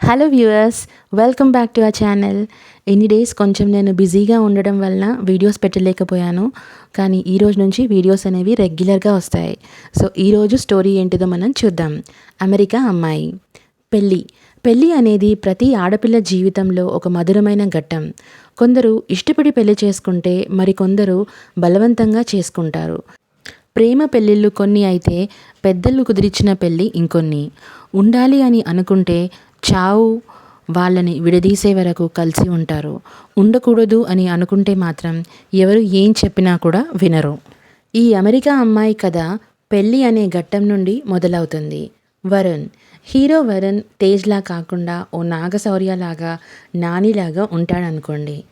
Hello viewers welcome back to our channel ఎన్ని days కొంచెం నేను బిజీగా ఉండడం వలన వీడియోస్ పెట్టలేకపోయాను. కానీ ఈ రోజు నుంచి వీడియోస్ అనేవి రెగ్యులర్గా వస్తాయి. సో ఈరోజు స్టోరీ ఏంటిదో మనం చూద్దాం. అమెరికా అమ్మాయి. పెళ్ళి. పెళ్ళి అనేది ప్రతి ఆడపిల్ల జీవితంలో ఒక మధురమైన ఘట్టం. కొందరు ఇష్టపడి పెళ్ళి చేసుకుంటే మరికొందరు బలవంతంగా చేసుకుంటారు. ప్రేమ పెళ్ళిళ్ళు కొన్ని అయితే పెద్దలు కుదిరిచిన పెళ్ళి ఇంకొన్ని. ఉండాలి అని అనుకుంటే చావు వాళ్ళని విడదీసే వరకు కలిసి ఉంటారు. ఉండకూడదు అని అనుకుంటే మాత్రం ఎవరు ఏం చెప్పినా కూడా వినరు. ఈ అమెరికా అమ్మాయి కథ పెళ్ళి అనే ఘట్టం నుండి మొదలవుతుంది. వరుణ్ హీరో వరుణ్ తేజ్లా కాకుండా ఓ నాగశౌర్యలాగా నానిలాగా ఉంటాడనుకోండి.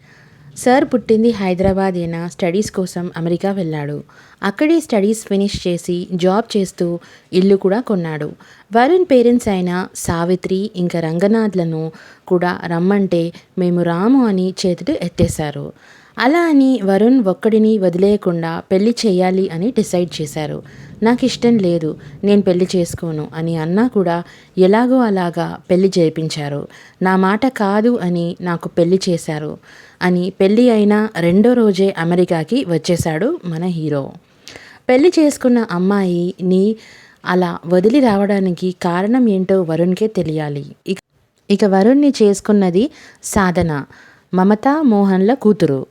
సార్ పుట్టింది హైదరాబాద్ అయిన స్టడీస్ కోసం అమెరికా వెళ్ళాడు. అక్కడే స్టడీస్ ఫినిష్ చేసి జాబ్ చేస్తూ ఇల్లు కూడా కొన్నాడు. వరుణ్ పేరెంట్స్ అయిన సావిత్రి ఇంకా రంగనాథ్లను కూడా రమ్మంటే మేము రాము అని చేతులు ఎత్తేశారు. అలా అని వరుణ్ ఒక్కడిని వదిలేయకుండా పెళ్ళి చేయాలి అని డిసైడ్ చేశారు. నాకు ఇష్టం లేదు నేను పెళ్ళి చేసుకోను అని అన్నా కూడా ఎలాగో అలాగా పెళ్ళి చేయించారు నా మాట కాదు అని నాకు పెళ్ళి చేశారు అని పెళ్ళి అయిన రెండో రోజే అమెరికాకి వచ్చేశాడు మన హీరో. పెళ్ళి చేసుకున్న అమ్మాయిని అలా వదిలి రావడానికి కారణం ఏంటో వరుణ్కే తెలియాలి. ఇక ఇక వరుణ్ని చేసుకున్నది సాధన మమతా మోహన్ల కూతురు.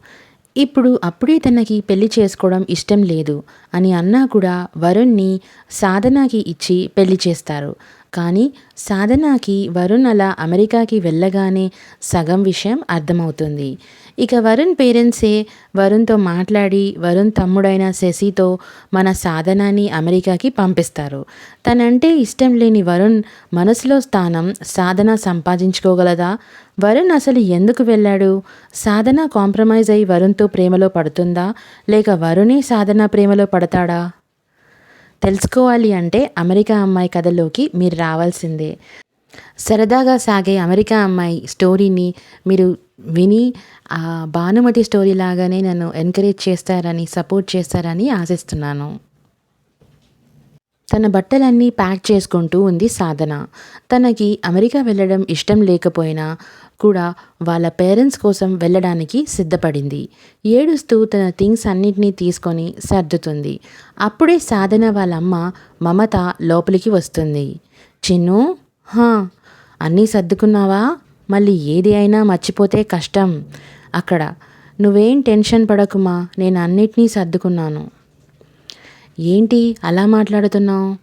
ఇప్పుడు అప్పుడే తనకి పెళ్ళి చేసుకోవడం ఇష్టం లేదు అని అన్నా కూడా వరుణ్ని సాధనకి ఇచ్చి పెళ్ళి చేస్తారు. కానీ సాధనాకి వరుణ్ అలా అమెరికాకి వెళ్ళగానే సగం విషయం అర్థమవుతుంది. ఇక వరుణ్ పేరెంట్సే వరుణ్తో మాట్లాడి వరుణ్ తమ్ముడైన శశితో మన సాధనాన్ని అమెరికాకి పంపిస్తారు. తనంటే ఇష్టం లేని వరుణ్ మనసులో స్థానం సాధన సంపాదించుకోగలదా? వరుణ్ అసలు ఎందుకు వెళ్ళాడు? సాధన కాంప్రమైజ్ అయి వరుణ్తో ప్రేమలో పడుతుందా? లేక వరుణే సాధన ప్రేమలో పడతాడా? తెలుసుకోవాలి అంటే అమెరికా అమ్మాయి కథలోకి మీరు రావాల్సిందే. సరదాగా సాగే అమెరికా అమ్మాయి స్టోరీని మీరు విని ఆ భానుమతి స్టోరీ లాగానే నన్ను ఎంకరేజ్ చేస్తారని సపోర్ట్ చేస్తారని ఆశిస్తున్నాను. తన బట్టలన్నీ ప్యాక్ చేసుకుంటూ ఉంది సాధన. తనకి అమెరికా వెళ్ళడం ఇష్టం లేకపోయినా కూడా వాళ్ళ పేరెంట్స్ కోసం వెళ్ళడానికి సిద్ధపడింది. ఏడుస్తూ తన థింగ్స్ అన్నిటినీ తీసుకొని సర్దుతుంది. అప్పుడే సాధన వాళ్ళ అమ్మ మమత లోపలికి వస్తుంది. చిన్ను హా అన్నీ సర్దుకున్నావా? మళ్ళీ ఏది అయినా మర్చిపోతే కష్టం. అక్కడ నువ్వేం టెన్షన్ పడకుమా నేను అన్నిటినీ సర్దుకున్నాను. ఏంటి అలా మాట్లాడుతున్నావు?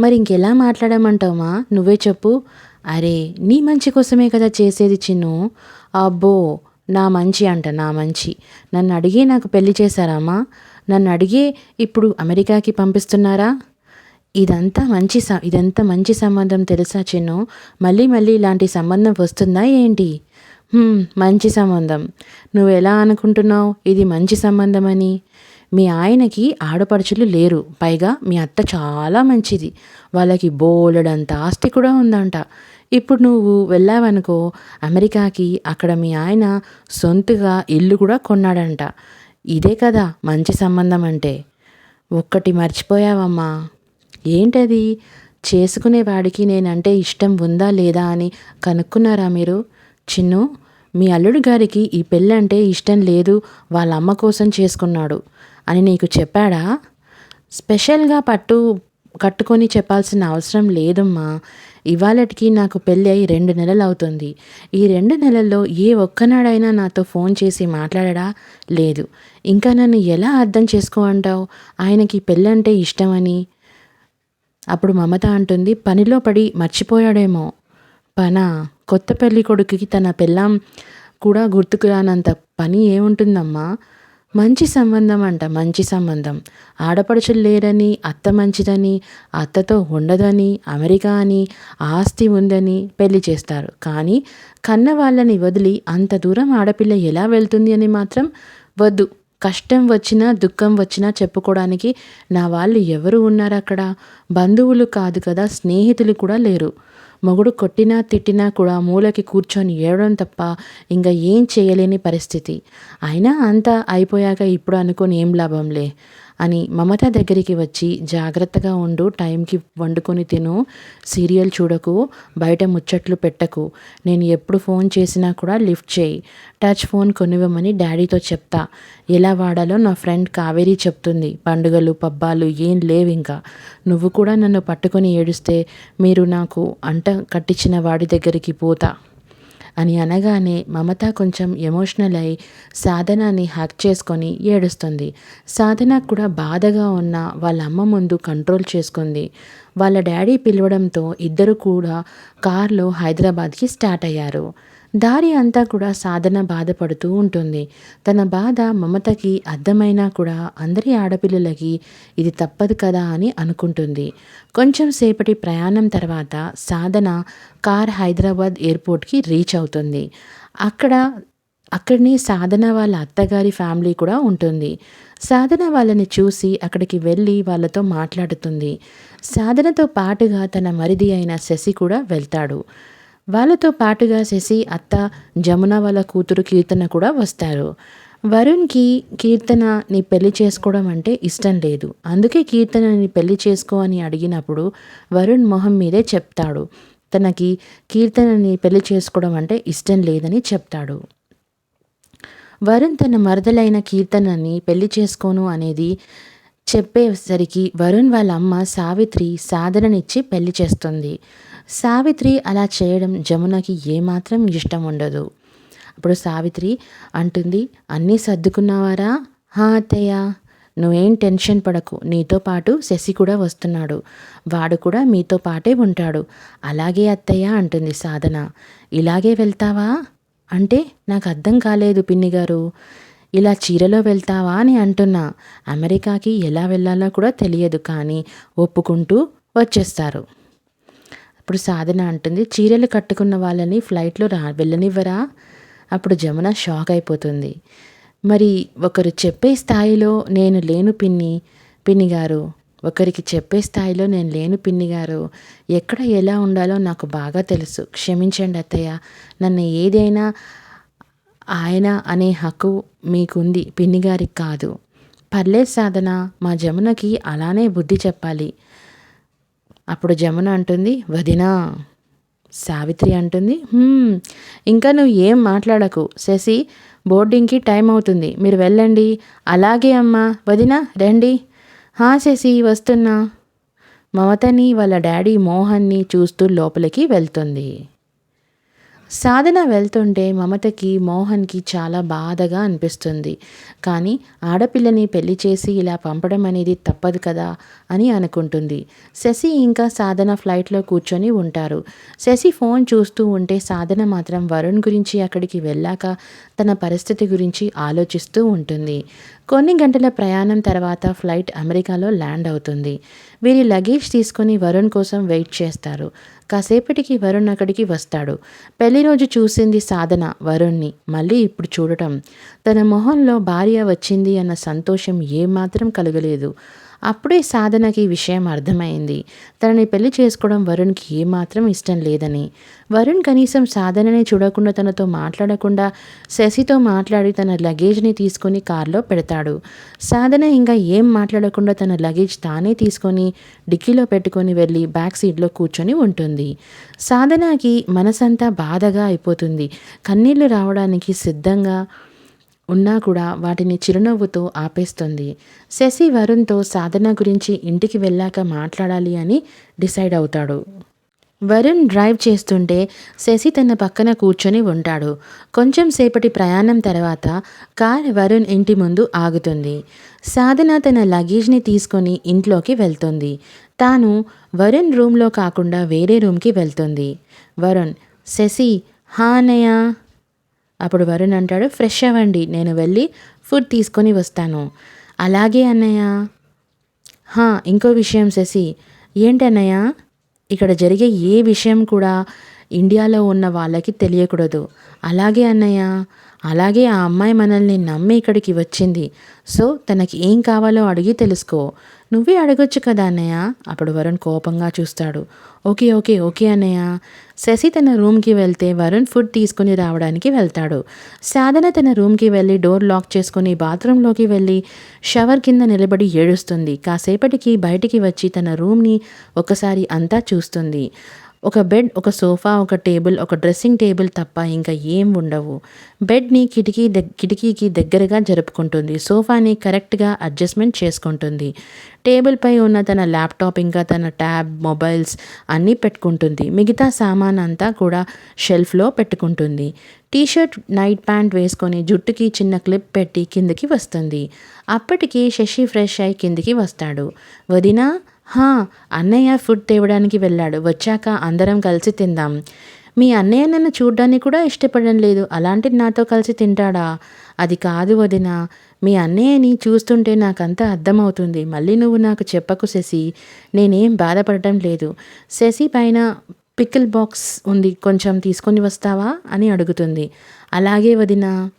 మరి ఇంకెలా మాట్లాడమంటావా నువ్వే చెప్పు. అరే నీ మంచి కోసమే కదా చేసేది చిన్ను. అబ్బో నా మంచి అంట నా మంచి. నన్ను అడిగే నాకు పెళ్ళి చేశారామ్మా నన్ను అడిగే ఇప్పుడు అమెరికాకి పంపిస్తున్నారా? ఇదంతా మంచి స ఇదంతా మంచి సంబంధం తెలుసా చిన్ను? మళ్ళీ మళ్ళీ ఇలాంటి సంబంధం వస్తుందా ఏంటి? మంచి సంబంధం. నువ్వు ఎలా అనుకుంటున్నావు? ఇది మంచి సంబంధం అని మీ ఆయనకి ఆడపడుచులు లేరు. పైగా మీ అత్త చాలా మంచిది. వాళ్ళకి బోలెడంత ఆస్తి కూడా ఉందంట. ఇప్పుడు నువ్వు వెళ్ళావనుకో అమెరికాకి అక్కడ మీ ఆయన సొంతగా ఇల్లు కూడా కొన్నాడంట. ఇదే కదా మంచి సంబంధం అంటే. ఒక్కటి మర్చిపోయావమ్మా. ఏంటది? చేసుకునేవాడికి నేనంటే ఇష్టం ఉందా లేదా అని కనుక్కున్నారా మీరు? చిన్ను మీ అల్లుడు గారికి ఈ పెళ్ళంటే ఇష్టం లేదు వాళ్ళ అమ్మ కోసం చేసుకున్నాడు అని నీకు చెప్పాడా? స్పెషల్గా పట్టు కట్టుకొని చెప్పాల్సిన అవసరం లేదమ్మా. ఇవాళటికి నాకు పెళ్ళి అయి రెండు నెలలు అవుతుంది ఈ రెండు నెలల్లో ఏ ఒక్కనాడైనా నాతో ఫోన్ చేసి మాట్లాడడా? లేదు. ఇంకా నన్ను ఎలా అర్థం చేసుకో అంటావు? ఆయనకి పెళ్ళంటే ఇష్టమని? అప్పుడు మమత అంటుంది పనిలో పడి మర్చిపోయాడేమో. పన? కొత్త పెళ్ళి కొడుకుకి తన పెళ్ళాం కూడా గుర్తుకు రానంత పని ఏముంటుందమ్మా? మంచి సంబంధం అంట మంచి సంబంధం. ఆడపడుచులు లేరని అత్త మంచిదని అత్తతో ఉండదని అమెరికా అని ఆస్తి ఉందని పెళ్ళి చేస్తారు. కానీ కన్న వాళ్ళని వదిలి అంత దూరం ఆడపిల్ల ఎలా వెళ్తుంది అని మాత్రం వద్దు. కష్టం వచ్చినా దుఃఖం వచ్చినా చెప్పుకోవడానికి నా వాళ్ళు ఎవరు ఉన్నారు అక్కడ? బంధువులు కాదు కదా స్నేహితులు కూడా లేరు. మొగుడు కొట్టినా తిట్టినా కూడా మూలకి కూర్చొని ఏడడం తప్ప ఇంకా ఏం చేయలేని పరిస్థితి. అయినా అంతా అయిపోయాక ఇప్పుడు అనుకొని ఏం లాభంలే? అని మమత దగ్గరికి వచ్చి జాగ్రత్తగా ఉండు టైంకి వండుకొని తిను సీరియల్ చూడకు బయట ముచ్చట్లు పెట్టకు. నేను ఎప్పుడు ఫోన్ చేసినా కూడా లిఫ్ట్ చేయి. టచ్ ఫోన్ కొనివ్వమని డాడీతో చెప్తా. ఎలా వాడాలో నా ఫ్రెండ్ కావేరీ చెప్తుంది. పండుగలు పబ్బాలు ఏం లేవు ఇంకా. నువ్వు కూడా నన్ను పట్టుకొని ఏడుస్తే మీరు నాకు అంట కట్టించిన వాడి దగ్గరికి పోతా. అని అనగానే మమత కొంచెం ఎమోషనల్ అయి సాధనాన్ని హ్యాక్ చేసుకొని ఏడుస్తుంది. సాధన కూడా బాధగా ఉన్న వాళ్ళ అమ్మ ముందు కంట్రోల్ చేసుకుంది. వాళ్ళ డాడీ పిలవడంతో ఇద్దరు కూడా కార్లో హైదరాబాద్కి స్టార్ట్ అయ్యారు. దారి అంతా కూడా సాధన బాధపడుతూ ఉంటుంది. తన బాధ మమతకి అర్థమైనా కూడా అందరి ఆడపిల్లలకి ఇది తప్పదు కదా అని అనుకుంటుంది. కొంచెం సేపటి ప్రయాణం తర్వాత సాధన కార్ హైదరాబాద్ ఎయిర్పోర్ట్కి రీచ్ అవుతుంది. అక్కడ అక్కడిని సాధన వాళ్ళ అత్తగారి ఫ్యామిలీ కూడా ఉంటుంది. సాధన వాళ్ళని చూసి అక్కడికి వెళ్ళి వాళ్ళతో మాట్లాడుతుంది. సాధనతో పాటుగా తన మరిది అయిన శశి కూడా వెళ్తాడు. వాళ్ళతో పాటుగా శశి అత్త జమున వాళ్ళ కూతురు కీర్తన కూడా వస్తారు. వరుణ్కి కీర్తన నీ పెళ్ళి చేసుకోవడం అంటే ఇష్టం లేదు. అందుకే కీర్తనని పెళ్ళి చేసుకో అని అడిగినప్పుడు వరుణ్ మొహం మీదే చెప్తాడు. తనకి కీర్తనని పెళ్ళి చేసుకోవడం అంటే ఇష్టం లేదని చెప్తాడు. వరుణ్ తన మరదలైన కీర్తనని పెళ్ళి చేసుకోను అనేది చెప్పేసరికి వరుణ్ వాళ్ళ అమ్మ సావిత్రి సాధననిచ్చి పెళ్ళి చేస్తుంది. సావిత్రి అలా చేయడం జమునకి ఏమాత్రం ఇష్టం ఉండదు. అప్పుడు సావిత్రి అంటుంది అన్నీ సర్దుకున్నావారా? హా అత్తయ్య! నువ్వేం టెన్షన్ పడకు. నీతో పాటు శశి కూడా వస్తున్నాడు. వాడు కూడా మీతో పాటే ఉంటాడు. అలాగే అత్తయ్య అంటుంది సాధన. ఇలాగే వెళ్తావా? అంటే నాకు అర్థం కాలేదు పిన్ని గారు ఇలా చీరలో వెళ్తావా అని అంటున్నా. అమెరికాకి ఎలా వెళ్ళాలో కూడా తెలియదు కానీ ఒప్పుకుంటూ వచ్చేస్తారు. అప్పుడు సాధన అంటుంది చీరలు కట్టుకున్న వాళ్ళని ఫ్లైట్లో రా వెళ్ళనివ్వరా? అప్పుడు జమున షాక్ అయిపోతుంది. మరి ఒకరు చెప్పే స్థాయిలో నేను లేను పిన్ని పిన్ని గారు ఒకరికి చెప్పే స్థాయిలో నేను లేను పిన్ని గారు ఎక్కడ ఎలా ఉండాలో నాకు బాగా తెలుసు. క్షమించండి అత్తయ్య నన్ను ఏదైనా ఆయన అనే హక్కు మీకుంది పిన్ని గారికి కాదు. పర్లేదు సాధన మా జమునకి అలానే బుద్ధి చెప్పాలి. అప్పుడు జమున అంటుంది వదినా సావిత్రి అంటుంది ఇంకా నువ్వు ఏం మాట్లాడకు శశి బోర్డింగ్కి టైం అవుతుంది మీరు వెళ్ళండి. అలాగే అమ్మా వదినా రండి. హా శశి వస్తున్నా. మమతని వాళ్ళ డాడీ మోహన్ని చూస్తూ లోపలికి వెళ్తుంది. సాధన వెళ్తుంటే మమతకి మోహన్కి చాలా బాధగా అనిపిస్తుంది. కానీ ఆడపిల్లని పెళ్ళి చేసి ఇలా పంపడం అనేది తప్పదు కదా అని అనుకుంటుంది. శశి ఇంకా సాధన ఫ్లైట్లో కూర్చొని ఉంటారు. శశి ఫోన్ చూస్తూ ఉంటే సాధన మాత్రం వరుణ్ గురించి అక్కడికి వెళ్ళాక తన పరిస్థితి గురించి ఆలోచిస్తూ ఉంటుంది. కొన్ని గంటల ప్రయాణం తర్వాత ఫ్లైట్ అమెరికాలో ల్యాండ్ అవుతుంది. వీరి లగేజ్ తీసుకొని వరుణ్ కోసం వెయిట్ చేస్తారు. కాసేపటికి వరుణ్ అక్కడికి వస్తాడు. పెళ్ళి రోజు చూసింది సాధన వరుణ్ణి మళ్ళీ ఇప్పుడు చూడటం. తన మొహంలో భార్య వచ్చింది అన్న సంతోషం ఏమాత్రం కలగలేదు. అప్పుడే సాధనకి విషయం అర్థమైంది. తనని పెళ్ళి చేసుకోవడం వరుణ్కి ఏమాత్రం ఇష్టం లేదని. వరుణ్ కనీసం సాధనని చూడకుండా తనతో మాట్లాడకుండా శశితో మాట్లాడి తన లగేజ్ని తీసుకొని కారులో పెడతాడు. సాధన ఇంకా ఏం మాట్లాడకుండా తన లగేజ్ తానే తీసుకొని డిక్కీలో పెట్టుకొని వెళ్ళి బ్యాక్ సీట్లో కూర్చొని ఉంటుంది. సాధనకి మనసంతా బాధగా అయిపోతుంది. కన్నీళ్ళు రావడానికి సిద్ధంగా ఉన్నా కూడా వాటిని చిరునవ్వుతో ఆపేస్తుంది. శశి వరుణ్తో సాధన గురించి ఇంటికి వెళ్ళాక మాట్లాడాలి అని డిసైడ్ అవుతాడు. వరుణ్ డ్రైవ్ చేస్తుంటే శశి తన పక్కన కూర్చొని ఉంటాడు. కొంచెం సేపటి ప్రయాణం తర్వాత కార్ వరుణ్ ఇంటి ముందు ఆగుతుంది. సాధన తన లగేజ్ని తీసుకొని ఇంట్లోకి వెళ్తుంది. తాను వరుణ్ రూమ్లో కాకుండా వేరే రూమ్కి వెళ్తుంది. వరుణ్ శశి హా అప్పుడు వరుణ్ అంటాడు ఫ్రెష్ అవ్వండి నేను వెళ్ళి ఫుడ్ తీసుకొని వస్తాను. అలాగే అన్నయ్య. ఇంకో విషయం శశి. ఏంటన్నయ్య ఇక్కడ జరిగే ఏ విషయం కూడా ఇండియాలో ఉన్న వాళ్ళకి తెలియకూడదు. అలాగే అన్నయ్య అలాగే ఆ అమ్మాయి మనల్ని నమ్మి ఇక్కడికి వచ్చింది. సో తనకి ఏం కావాలో అడిగి తెలుసుకో. నువ్వే అడగొచ్చు కదా అన్నయ్య? అప్పుడు వరుణ్ కోపంగా చూస్తాడు. ఓకే ఓకే ఓకే అన్నయ్య. శశి తన రూమ్కి వెళ్తే వరుణ్ ఫుడ్ తీసుకుని రావడానికి వెళ్తాడు. సాధన తన రూమ్కి వెళ్ళి డోర్ లాక్ చేసుకుని బాత్రూంలోకి వెళ్ళి షవర్ కింద నిలబడి ఏడుస్తుంది. కాసేపటికి బయటికి వచ్చి తన రూమ్ని ఒకసారి అంతా చూస్తుంది. ఒక బెడ్ ఒక సోఫా ఒక టేబుల్ ఒక డ్రెస్సింగ్ టేబుల్ తప్ప ఇంకా ఏం ఉండవు. బెడ్ని కిటికీ దగ్ కిటికీకి దగ్గరగా జరుపుకుంటుంది. సోఫాని కరెక్ట్గా అడ్జస్ట్మెంట్ చేసుకుంటుంది. టేబుల్పై ఉన్న తన ల్యాప్టాప్ ఇంకా తన ట్యాబ్ మొబైల్స్ అన్నీ పెట్టుకుంటుంది. మిగతా సామాన్ అంతా కూడా షెల్ఫ్లో పెట్టుకుంటుంది. టీషర్ట్ నైట్ ప్యాంట్ వేసుకొని జుట్టుకి చిన్న క్లిప్ పెట్టి కిందకి వస్తుంది. అప్పటికి శశి ఫ్రెష్ అయి కిందికి వస్తాడు. వదినా హా అన్నయ్య ఫుడ్ తేవడానికి వెళ్ళాడు. వచ్చాక అందరం కలిసి తిందాం. మీ అన్నయ్య నన్ను చూడ్డానికి కూడా ఇష్టపడడం లేదు. అలాంటిది నాతో కలిసి తింటాడా? అది కాదు వదిన. మీ అన్నయ్యని చూస్తుంటే నాకంతా అర్థమవుతుంది. మళ్ళీ నువ్వు నాకు చెప్పకు శశి. నేనేం బాధపడటం లేదు. శశి పైన పికిల్ బాక్స్ ఉంది. కొంచెం తీసుకొని వస్తావా? అని అడుగుతుంది. అలాగే వదినా.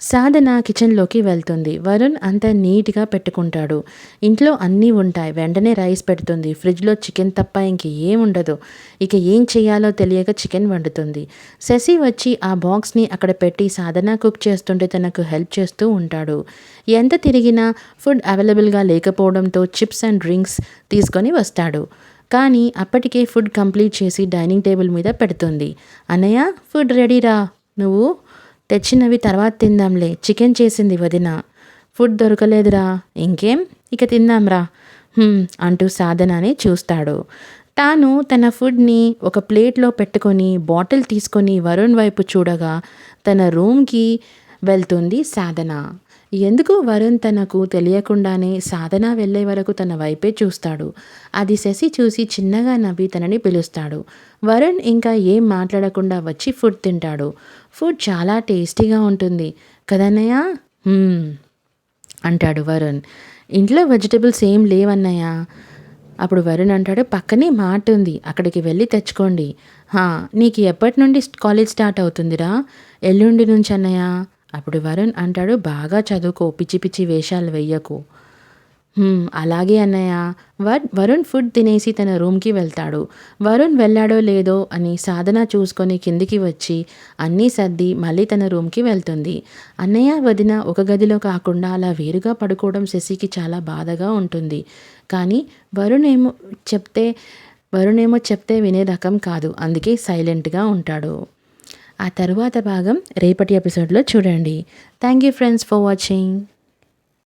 సాధన కిచెన్లోకి వెళ్తుంది. వరుణ్ అంత నీట్గా పెట్టుకుంటాడు. ఇంట్లో అన్నీ ఉంటాయి. వెంటనే రైస్ పెడుతుంది. ఫ్రిడ్జ్లో చికెన్ తప్ప ఇంక ఏముండదు ఉండదు. ఇక ఏం చేయాలో తెలియక చికెన్ వండుతుంది. శశి వచ్చి ఆ బాక్స్ని అక్కడ పెట్టి సాధన కుక్ చేస్తుంటే తనకు హెల్ప్ చేస్తూ ఉంటాడు. ఎంత తిరిగినా ఫుడ్ అవైలబుల్గా లేకపోవడంతో చిప్స్ అండ్ డ్రింక్స్ తీసుకొని వస్తాడు. కానీ అప్పటికే ఫుడ్ కంప్లీట్ చేసి డైనింగ్ టేబుల్ మీద పెడుతుంది. అన్నయ్య ఫుడ్ రెడీరా? నువ్వు? తెచ్చినవి తర్వాత తిందాంలే. చికెన్ చేసింది వదిన. ఫుడ్ దొరకలేదురా. ఇంకేం? ఇక తిందాంరా. అంటూ సాధనని చూస్తాడు. తాను తన ఫుడ్ని ఒక ప్లేట్లో పెట్టుకొని బాటిల్ తీసుకొని వరుణ్ వైపు చూడగా తన రూమ్కి వెళ్తుంది సాధన. ఎందుకు వరుణ్ తనకు తెలియకుండానే సాధన వెళ్ళే వరకు తన వైపే చూస్తాడు? అది శశి చూసి చిన్నగా నవ్వి తనని పిలుస్తాడు. వరుణ్ ఇంకా ఏం మాట్లాడకుండా వచ్చి ఫుడ్ తింటాడు. ఫుడ్ చాలా టేస్టీగా ఉంటుంది. కదన్నయ్య? అంటాడు వరుణ్. ఇంట్లో వెజిటబుల్స్ ఏం లేవన్నయ్య? అప్పుడు వరుణ్ అంటాడు పక్కనే మాట ఉంది. అక్కడికి వెళ్ళి తెచ్చుకోండి. నీకు ఎప్పటి నుండి కాలేజ్ స్టార్ట్ అవుతుందిరా? ఎల్లుండి నుంచి అన్నయ్య అప్పుడు వరుణ్ అంటాడు బాగా చదువుకో పిచ్చి పిచ్చి వేషాలు వెయ్యకు. అలాగే అన్నయ్య. వర్ వరుణ్ ఫుడ్ తినేసి తన రూమ్కి వెళ్తాడు. వరుణ్ వెళ్ళాడో లేదో అని సాధన చూసుకొని కిందికి వచ్చి అన్నీ సర్ది మళ్ళీ తన రూమ్కి వెళ్తుంది. అన్నయ్య వదిన ఒక గదిలో కాకుండా అలా వేరుగా పడుకోవడం శశికి చాలా బాధగా ఉంటుంది. కానీ వరుణ్ ఏమో చెప్తే వరుణ్ ఏమో చెప్తే వినే రకం కాదు. అందుకే సైలెంట్గా ఉంటాడు. ఆ తరువాత భాగం రేపటి ఎపిసోడ్లో చూడండి. Thank you friends for watching